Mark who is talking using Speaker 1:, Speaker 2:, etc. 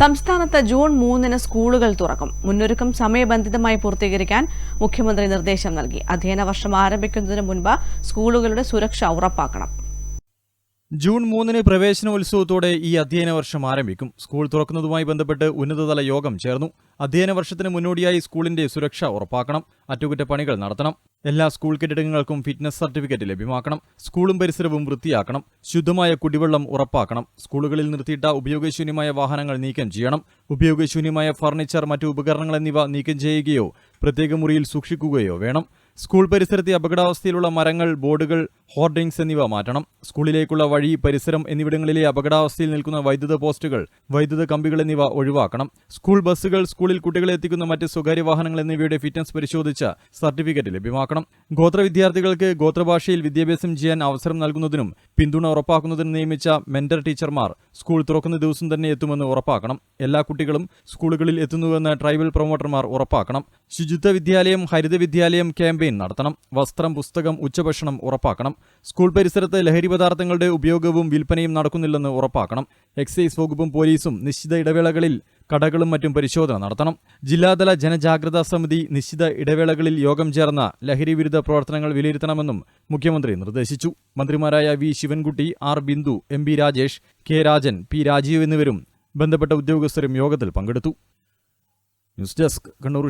Speaker 1: സംസ്ഥാനത്ത് ജൂൺ മൂന്നിന് സ്കൂളുകൾ തുറക്കും. മുന്നൊരുക്കം സമയബന്ധിതമായി പൂർത്തീകരിക്കാൻ മുഖ്യമന്ത്രി നിർദ്ദേശം നൽകി. അധ്യയന വർഷം ആരംഭിക്കുന്നതിന് മുൻപ് സ്കൂളുകളുടെ സുരക്ഷ ഉറപ്പാക്കണം.
Speaker 2: ജൂൺ മൂന്നിന് പ്രവേശനോത്സവത്തോടെ ഈ അധ്യയന വർഷം ആരംഭിക്കും. സ്കൂൾ തുറക്കുന്നതുമായി ബന്ധപ്പെട്ട് ഉന്നതതല യോഗം ചേർന്നു. അധ്യയന വർഷത്തിന് മുന്നോടിയായി സ്കൂളിന്റെ സുരക്ഷ ഉറപ്പാക്കണം. അറ്റകുറ്റപ്പണികൾ നടത്തണം. എല്ലാ സ്കൂൾ കെട്ടിടങ്ങൾക്കും ഫിറ്റ്നസ് സർട്ടിഫിക്കറ്റ് ലഭ്യമാക്കണം. സ്കൂളും പരിസരവും വൃത്തിയാക്കണം. ശുദ്ധമായ കുടിവെള്ളം ഉറപ്പാക്കണം. സ്കൂളുകളിൽ നിർത്തിയിട്ട ഉപയോഗശൂന്യമായ വാഹനങ്ങൾ നീക്കം ചെയ്യണം. ഉപയോഗശൂന്യമായ ഫർണിച്ചർ മറ്റു ഉപകരണങ്ങൾ എന്നിവ നീക്കം ചെയ്യുകയോ പ്രത്യേക മുറിയിൽ സൂക്ഷിക്കുകയോ വേണം. സ്കൂൾ പരിസരത്തെ അപകടാവസ്ഥയിലുള്ള മരങ്ങൾ ബോർഡുകൾ ഹോർഡിംഗ്സ് എന്നിവ മാറ്റണം. സ്കൂളിലേക്കുള്ള വഴി പരിസരം എന്നിവിടങ്ങളിലെ അപകടാവസ്ഥയിൽ നിൽക്കുന്ന വൈദ്യുത പോസ്റ്റുകൾ വൈദ്യുത കമ്പികൾ എന്നിവ ഒഴിവാക്കണം. സ്കൂൾ ബസ്സുകൾ സ്കൂളിൽ കുട്ടികളെ എത്തിക്കുന്ന മറ്റ് സ്വകാര്യ വാഹനങ്ങൾ എന്നിവയുടെ ഫിറ്റ്നസ് പരിശോധിച്ച് സർട്ടിഫിക്കറ്റ് ലഭ്യമാക്കണം. ഗോത്ര വിദ്യാർത്ഥികൾക്ക് ഗോത്രഭാഷയിൽ വിദ്യാഭ്യാസം ചെയ്യാൻ അവസരം നൽകുന്നതിനും പിന്തുണ ഉറപ്പാക്കുന്നതിനും നിയമിച്ച മെന്റർ ടീച്ചർമാർ സ്കൂൾ തുറക്കുന്ന ദിവസം തന്നെ എത്തുമെന്ന് ഉറപ്പാക്കണം. എല്ലാ കുട്ടികളും സ്കൂളുകളിൽ എത്തുന്നുവെന്ന് ട്രൈബൽ പ്രൊമോട്ടർമാർ ഉറപ്പാക്കണം. ശുചിത്വ വിദ്യാലയം ഹരിത വിദ്യാലയം ക്യാമ്പയിൻ നടത്തണം. വസ്ത്രം പുസ്തകം ഉച്ചഭക്ഷണം ഉറപ്പാക്കണം. സ്കൂൾ പരിസരത്ത് ലഹരി പദാർത്ഥങ്ങളുടെ ഉപയോഗവും വിൽപ്പനയും നടക്കുന്നില്ലെന്ന് ഉറപ്പാക്കണം. എക്സൈസ് വകുപ്പും പോലീസും നിശ്ചിത ഇടവേളകളിൽ കടകളും മറ്റും പരിശോധന നടത്തണം. ജില്ലാതല ജനജാഗ്രതാ സമിതി നിശ്ചിത ഇടവേളകളിൽ യോഗം ചേർന്ന ലഹരി വിരുദ്ധ പ്രവർത്തനങ്ങൾ വിലയിരുത്തണമെന്നും മുഖ്യമന്ത്രി നിർദ്ദേശിച്ചു. മന്ത്രിമാരായ V Sivankutty R Bindu M Rajesh K Rajan P Rajeev എന്നിവരും ബന്ധപ്പെട്ട ഉദ്യോഗസ്ഥരും യോഗത്തിൽ പങ്കെടുത്തു. News desk Kannur